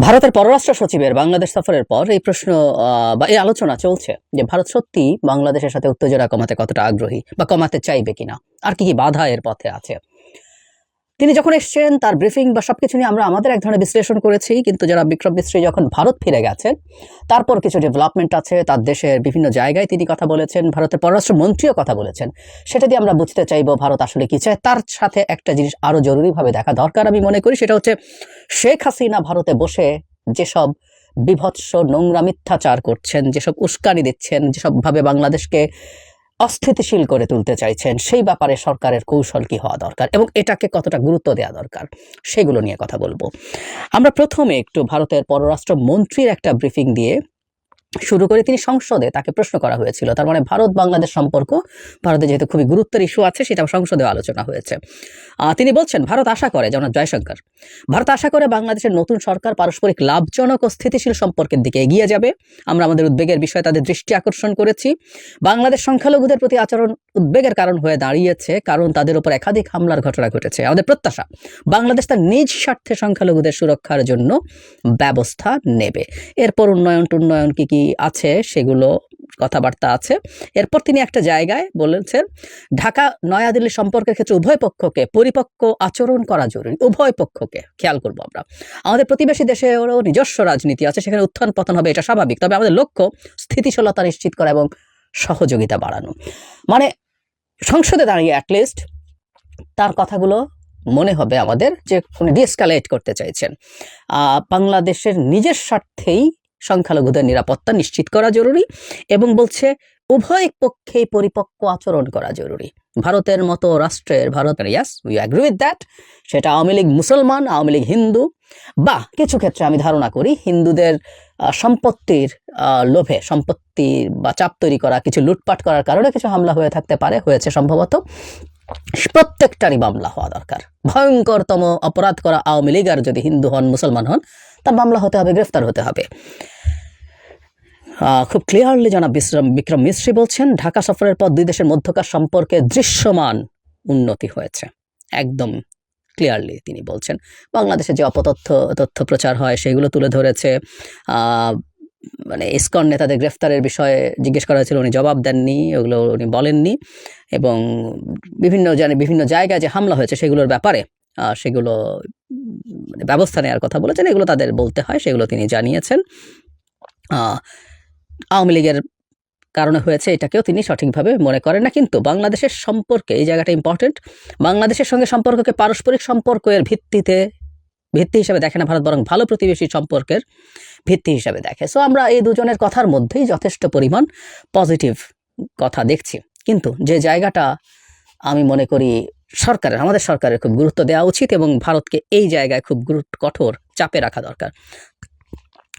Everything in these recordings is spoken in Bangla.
ভারতের পররাষ্ট্র সচিবের বাংলাদেশ সফরের পর এই প্রশ্ন বা এই আলোচনা চলছে যে ভারত সত্যি বাংলাদেশের সাথে উত্তেজনা কমাতে কতটা আগ্রহী বা কমাতে চাইবে কিনা? আর কি কি বাধা এর পথে আছে? তিনি যখন এসছেন তার ব্রিফিং বা সবকিছু নিয়ে আমরা আমাদের এক ধরনের বিশ্লেষণ করেছি। কিন্তু যারা বিক্রম মিস্ত্রি যখন ভারত ফিরে গেছেন, তারপর কিছু ডেভেলপমেন্ট আছে, তার দেশের বিভিন্ন জায়গায় তিনি কথা বলেছেন, ভারতের পররাষ্ট্রমন্ত্রীও কথা বলেছেন। সেটা দিয়ে আমরা বুঝতে চাইব ভারত আসলে কি চায়। তার সাথে একটা জিনিস আরও জরুরিভাবে দেখা দরকার আমি মনে করি, সেটা হচ্ছে শেখ হাসিনা ভারতে বসে যেসব বিভৎস নোংরা মিথ্যাচার করছেন, যেসব উস্কানি দিচ্ছেন, যেসবভাবে বাংলাদেশকে অস্থিতিশীল করে তুলতে চাইছেন, সেই ব্যাপারে সরকারের কৌশল কি হওয়া দরকার এবং এটাকে কতটা গুরুত্ব দেওয়া দরকার, সেগুলো নিয়ে কথা বলব। আমরা প্রথমে একটু ভারতের পররাষ্ট্র মন্ত্রীর একটা ব্রিফিং দিয়ে শুরু করে তিনি সংসদে তাকে প্রশ্ন করা হয়েছিল। তার মানে ভারত বাংলাদেশ সম্পর্ক, ভারতে যেহেতু খুবই গুরুত্বের ইস্যু আছে, সেটা সংসদে আলোচনা হয়েছে। তিনি বলছেন, ভারত আশা করে যেমন জয়শঙ্কর, ভারত আশা করে বাংলাদেশের নতুন সরকার পারস্পরিক লাভজনক ও স্থিতিশীল সম্পর্কের দিকে এগিয়ে যাবে। আমরা আমাদের উদ্বেগের বিষয়ে তাদের দৃষ্টি আকর্ষণ করেছি। বাংলাদেশ সংখ্যালঘুদের প্রতি আচরণ উদ্বেগের কারণ হয়ে দাঁড়িয়েছে, কারণ তাদের উপর একাধিক হামলার ঘটনা ঘটেছে। আমাদের প্রত্যাশা, বাংলাদেশ তার নিজ স্বার্থে সংখ্যালঘুদের সুরক্ষার জন্য ব্যবস্থা নেবে। এরপর উন্নয়ন, টুন্নয়ন কি কি আছে, সেগুলো কথাবার্তা আছে। এরপর তিনি একটা জায়গায় বলেছেন, ঢাকা নয়াদিল্লি সম্পর্কের ক্ষেত্রে উভয় পক্ষকে পরিপক্ক আচরণ করা জরুরি। উভয় পক্ষকে, খেয়াল করব আমরা। আমাদের প্রতিবেশী দেশেরও নিজস্ব রাজনীতি আছে, সেখানে উত্থান পতন হবে, এটা স্বাভাবিক। তবে আমাদের লক্ষ্য স্থিতিশীলতা নিশ্চিত করা এবং সহযোগিতা বাড়ানো। মানে সংসদে দাঁড়িয়ে অ্যাটলিস্ট তার কথাগুলো মনে হবে আমাদের যে উনি ডিএসকালেট করতে চাইছেন। বাংলাদেশের নিজের স্বার্থেই সংখ্যালঘুদের নিরাপত্তা নিশ্চিত করা জরুরি এবং বলছে উভয় পক্ষেই পরিপক্ক আচরণ করা জরুরি। ভারতের মতো রাষ্ট্রের Bharat yes we agree with that সেটা আওয়ামী লীগ মুসলমান, আওয়ামী লীগ হিন্দু। বা কিছু ক্ষেত্রে আমি ধারণা করি হিন্দুদের সম্পত্তির লোভে, সম্পত্তি বা চাপ তৈরি করা, কিছু লুটপাট করার কারণে কিছু হামলা হয়ে থাকতে পারে, হয়েছে সম্ভবত। প্রত্যেকটারই মামলা হওয়া দরকার। ভয়ঙ্করতম অপরাধ করা আওয়ামী লীগ আর যদি হিন্দু হন, মুসলমান হন তার মামলা হতে হবে, গ্রেফতার হতে হবে। খুব ক্লিয়ারলি জনাব বিশ্রাম, বিক্রম মিশ্রী বলছেন, ঢাকা সফরের পর দুই দেশের মধ্যকার সম্পর্কে দৃশ্যমান উন্নতি হয়েছে। একদম ক্লিয়ারলি তিনি বলছেন। বাংলাদেশে যে অপতথ্য, তথ্য প্রচার হয়, সেগুলো তুলে ধরেছে। মানে ইসকন নেতাদের গ্রেফতারের বিষয়ে জিজ্ঞেস করা হয়েছিল, উনি জবাব দেননি, ওগুলো উনি বলেননি। এবং বিভিন্ন জানে, বিভিন্ন জায়গায় যে হামলা হয়েছে, সেগুলোর ব্যাপারে সেগুলো মানে ব্যবস্থা নেওয়ার কথা বলেছেন, এগুলো তাদের বলতে হয়, সেগুলো তিনি জানিয়েছেন। আওয়ামী লীগের কারণে হয়েছে, এটাকেও তিনি সঠিকভাবে মনে করেন না। কিন্তু বাংলাদেশের সম্পর্কে, এই জায়গাটা ইম্পর্টেন্ট বাংলাদেশের সঙ্গে সম্পর্ককে পারস্পরিক সম্পর্কের ভিত্তিতে, ভিত্তি হিসাবে দেখে না ভারত, বরং ভালো প্রতিবেশী সম্পর্কের ভিত্তি হিসাবে দেখে। সো আমরা এই দুজনের কথার মধ্যেই যথেষ্ট পরিমাণ পজিটিভ কথা দেখছি। কিন্তু যে জায়গাটা আমি মনে করি সরকারের, আমাদের সরকারের খুব গুরুত্ব দেওয়া উচিত এবং ভারতকে এই জায়গায় খুব গুরুত্ব কঠোর চাপে রাখা দরকার।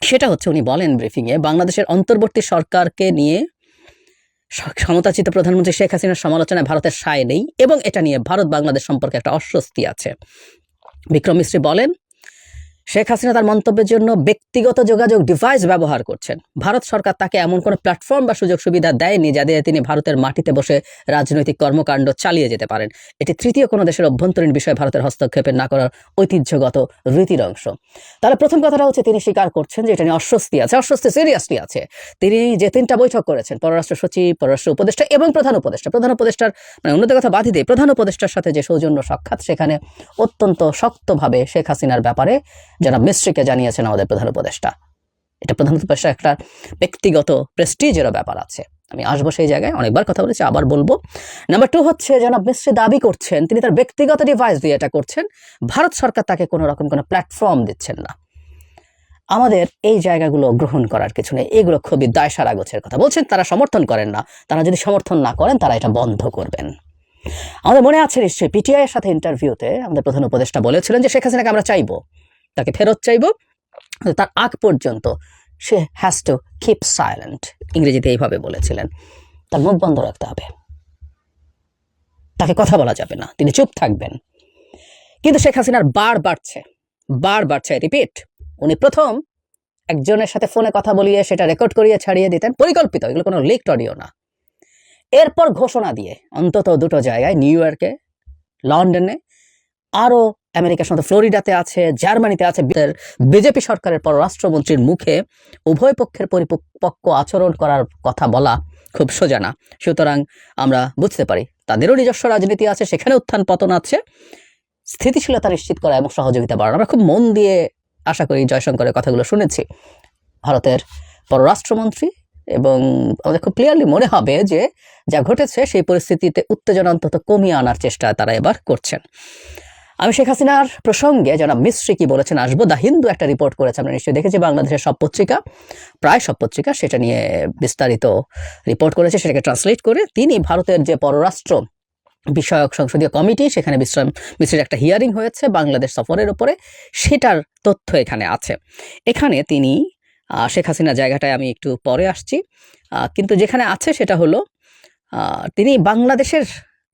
সেটা হচ্ছে উনি বলেন ব্রিফিংয়ে, বাংলাদেশের অন্তর্বর্তী সরকারকে নিয়ে ক্ষমতাচিত প্রধানমন্ত্রী শেখ হাসিনার সমালোচনায় ভারতের সায় নেই এবং এটা নিয়ে ভারত বাংলাদেশ সম্পর্কে একটা অস্বস্তি আছে। বিক্রম মিশ্রী বলেন শেখ হাসিনা তার মন্তব্যের জন্য ব্যক্তিগত যোগাযোগ ডিভাইস ব্যবহার করছেন। ভারত সরকার তাকে এমন কোনো প্ল্যাটফর্ম বা সুযোগ সুবিধা দেয়নি যা দিয়ে তিনি ভারতের মাটিতে বসে রাজনৈতিক কর্মকাণ্ড চালিয়ে যেতে পারেন। এটি তৃতীয় কোনো দেশের অভ্যন্তরীণ বিষয়ে ভারতের হস্তক্ষেপের না করার ঐতিহ্যগত রীতির অংশ। তাহলে প্রথম কথাটা হচ্ছে, তিনি স্বীকার করছেন যে এটা নিয়ে অস্বস্তি আছে, অস্বস্তি সিরিয়াসলি আছে। তিনি যে তিনটা বৈঠক করেছেন, পররাষ্ট্র সচিব, পররাষ্ট্র উপদেষ্টা এবং প্রধান উপদেষ্টা, প্রধান উপদেষ্টার মানে অন্যদের কথা বাদই দিয়ে প্রধান উপদেষ্টার সাথে যে সৌজন্য সাক্ষাৎ, সেখানে অত্যন্ত শক্তভাবে শেখ হাসিনার ব্যাপারে জনাব মিস্ত্রিকে জানিয়েছেন আমাদের প্রধান উপদেষ্টা। এটা প্রধান উপদেষ্টা একটা ব্যক্তিগত প্রেস্টিজেরও ব্যাপার আছে। আমি আসব সেই জায়গায়, অনেকবার কথা বলেছি, আবার বলব। নাম্বার টু হচ্ছে, জনাব মিস্ত্রি দাবি করছেন, তিনি তার ব্যক্তিগত ডিভাইস দিয়ে এটা করছেন, ভারত সরকার তাকে কোনো রকম কোনো প্ল্যাটফর্ম দিচ্ছেন না। আমাদের এই জায়গাগুলো গ্রহণ করার কিছু নেই, এগুলো খুবই দায়সারা গোছের কথা। বলছেন, তারা সমর্থন করেন না, তারা যদি সমর্থন না করেন, তারা এটা বন্ধ করবেন। আমাদের মনে আছে নিশ্চয়ই পিটিআই এর সাথে ইন্টারভিউতে আমাদের প্রধান উপদেষ্টা বলেছিলেন যে, শেখ হাসিনাকে আমরা চাইব। তাকে ফেরত চাইব। তার আগ পর্যন্ত সে হ্যাজ টু কিপ সাইলেন্ট ইংরেজিতে এইভাবে বলেছিলেন। তার মুখ বন্ধ রাখতে হবে। তাকে কথা বলা যাবে না, তিনি চুপ থাকবেন। কিন্তু শেখ হাসিনার বার বাড়ছে বার বাড়ছে রিপিট উনি প্রথম একজনের সাথে ফোনে কথা বলিয়ে সেটা রেকর্ড করিয়ে ছাড়িয়ে দিতেন, পরিকল্পিত, এগুলো কোনো লিকড অডিও না। এরপর ঘোষণা দিয়ে, অন্তত দুটো জায়গায়, নিউ ইয়র্কে, লন্ডনে আরও আমেরিকার সাথে ফ্লোরিডাতে আছে, জার্মানিতে আছে বিজেপি সরকারের পররাষ্ট্রমন্ত্রীর মুখে উভয় পক্ষের পরিপক্ক আচরণ করার কথা বলা খুব সোজা না। সুতরাং আমরা বুঝতে পারি, তাদেরও নিজস্ব রাজনীতি আছে, সেখানে উত্থান পতন আছে। স্থিতিশীলতা নিশ্চিত করা এবং সহযোগিতা বাড়ানো। আমরা খুব মন দিয়ে আশা করি জয়শঙ্করের কথাগুলো শুনেছি। ভারতের পররাষ্ট্রমন্ত্রী এবং আমাদের খুব ক্লিয়ারলি মনে হবে যে যা ঘটেছে, সেই পরিস্থিতিতে উত্তেজনা অন্তত কমিয়ে আনার চেষ্টা তারা এবার করছেন। আমি শেখ হাসিনার প্রসঙ্গে জনাব মিস্ত্রি কি বলেছেন আসব? দা হিন্দু একটা রিপোর্ট করেছে, আমরা নিশ্চয়ই দেখেছি, বাংলাদেশের সব পত্রিকা, প্রায় সব পত্রিকা সেটা নিয়ে বিস্তারিত রিপোর্ট করেছে, সেটাকে ট্রান্সলেট করে তিনি ভারতের যে পররাষ্ট্র বিষয়ক সংসদীয় কমিটি, সেখানে বিশ্রাম মিস্ত্রির একটা হিয়ারিং হয়েছে বাংলাদেশ সফরের ওপরে সেটার তথ্য এখানে আছে। এখানে তিনি শেখ হাসিনা জায়গাটায় আমি একটু পরে আসছি কিন্তু যেখানে আছে সেটা হলো তিনি বাংলাদেশের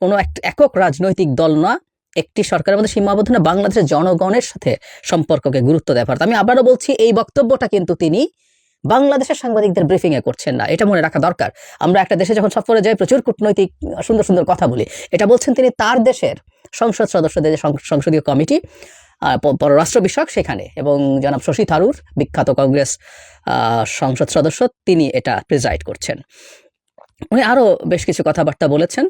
কোনো এক- একক রাজনৈতিক দল না একটি সরকারের মধ্যে সীমাবদ্ধ না, বাংলাদেশের জনগণের সাথে সম্পর্ককে গুরুত্ব দেওয়া ভারত। আমি আবারও বলছি, এই বক্তব্যটা কিন্তু তিনি বাংলাদেশের সাংবাদিকদের ব্রিফিং এ করছেন না। এটা মনে রাখা দরকার। আমরা একটা দেশে যখন সফরে যাই, প্রচুর কূটনৈতিক, সুন্দর সুন্দর কথা বলি। এটা বলছেন তিনি তার দেশের সংসদ সদস্যদের যে সংসদীয় কমিটি পররাষ্ট্র বিষয়ক সেখানে। এবং জনাব শশী থারুর বিখ্যাত কংগ্রেস সংসদ সদস্য, তিনি এটা প্রিজাইড করছেন। উনি আরও বেশ কিছু কথাবার্তা বলেছেন।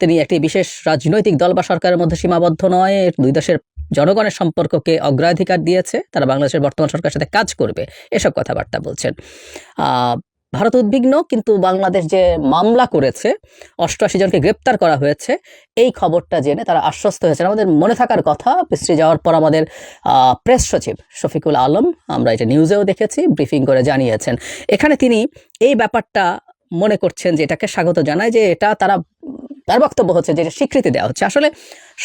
তিনি একটি বিশেষ রাজনৈতিক দল বা সরকারের মধ্যে সীমাবদ্ধ নয়। দুই দেশের জনগণের সম্পর্ককে অগ্রাধিকার দিয়েছে। তারা বাংলাদেশের বর্তমান সরকারের সাথে কাজ করবে, এসব কথাবার্তা বলছেন। ভারত উদ্বিগ্ন, কিন্তু বাংলাদেশ যে মামলা করেছে, অষ্টআশি জনকে গ্রেপ্তার করা হয়েছে, এই খবরটা জেনে তারা আশ্বস্ত হয়েছেন। আমাদের মনে থাকার কথা পিস্ত্রি যাওয়ার পর আমাদের প্রেস সচিব শফিকুল আলম, আমরা এটা নিউজেও দেখেছি ব্রিফিং করে জানিয়েছেন। এখানে তিনি এই ব্যাপারটা মনে করছেন যে এটাকে স্বাগত জানায় যে এটা তারা, তার বক্তব্য হচ্ছে যে স্বীকৃতি দেওয়া হচ্ছে। আসলে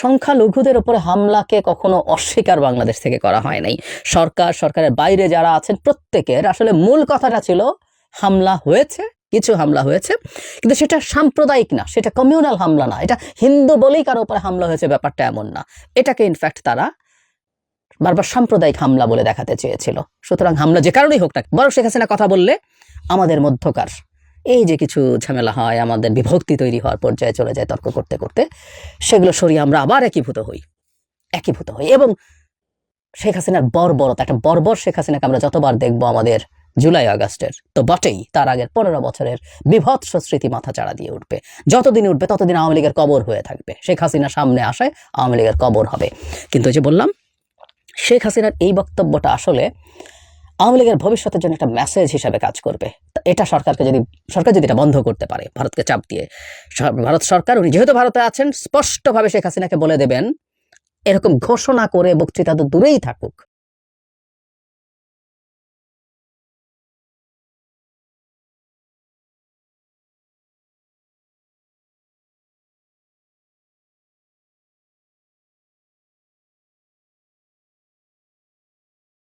সংখ্যালঘুদের উপরে হামলাকে কখনো অস্বীকার বাংলাদেশ থেকে করা হয় নাই। সরকার, সরকারের বাইরে যারা আছেন প্রত্যেকের আসলে মূল কথাটা ছিল, হামলা হয়েছে, কিছু হামলা হয়েছে, কিন্তু সেটা সাম্প্রদায়িক না, সেটা কমিউনাল হামলা না। এটা হিন্দু বলেই কারও উপরে হামলা হয়েছে, ব্যাপারটা এমন না। এটাকে ইনফ্যাক্ট তারা বারবার সাম্প্রদায়িক হামলা বলে দেখাতে চেয়েছিল। সুতরাং হামলা যে কারণেই হোক না বরং শেখ হাসিনা কথা বললে আমাদের মধ্যকার এই যে কিছু ঝামেলা হয়, আমাদের বিভক্তি তৈরি হওয়ার পর্যায়ে চলে যায় তর্ক করতে করতে, সেগুলো সরিয়ে আমরা আবার একীভূত হই। একীভূত হই এবং শেখ হাসিনার বর্বরতা, একটা বর্বর শেখ হাসিনাকে আমরা যতবার দেখব আমাদের জুলাই আগস্টের, তো বটেই তার আগের পনেরো বছরের বিভৎস স্মৃতি মাথা চাড়া দিয়ে উঠবে। যতদিন উঠবে, ততদিন আওয়ামী লীগের কবর হয়ে থাকবে। শেখ হাসিনা সামনে আসায় আওয়ামী লীগের কবর হবে। কিন্তু যে বললাম, শেখ হাসিনার এই বক্তব্যটা আসলে আওয়ামী লীগের ভবিষ্যতের জন্য একটা মেসেজ হিসাবে কাজ করবে। এটা সরকারকে যদি, সরকার যদি এটা বন্ধ করতে পারে, ভারতকে চাপ দিয়ে ভারত সরকার, উনি যেহেতু ভারতে আছেন, স্পষ্টভাবে শেখ হাসিনাকে বলে দেবেন, এরকম ঘোষণা করে বক্তৃতা তো দূরেই থাকুক।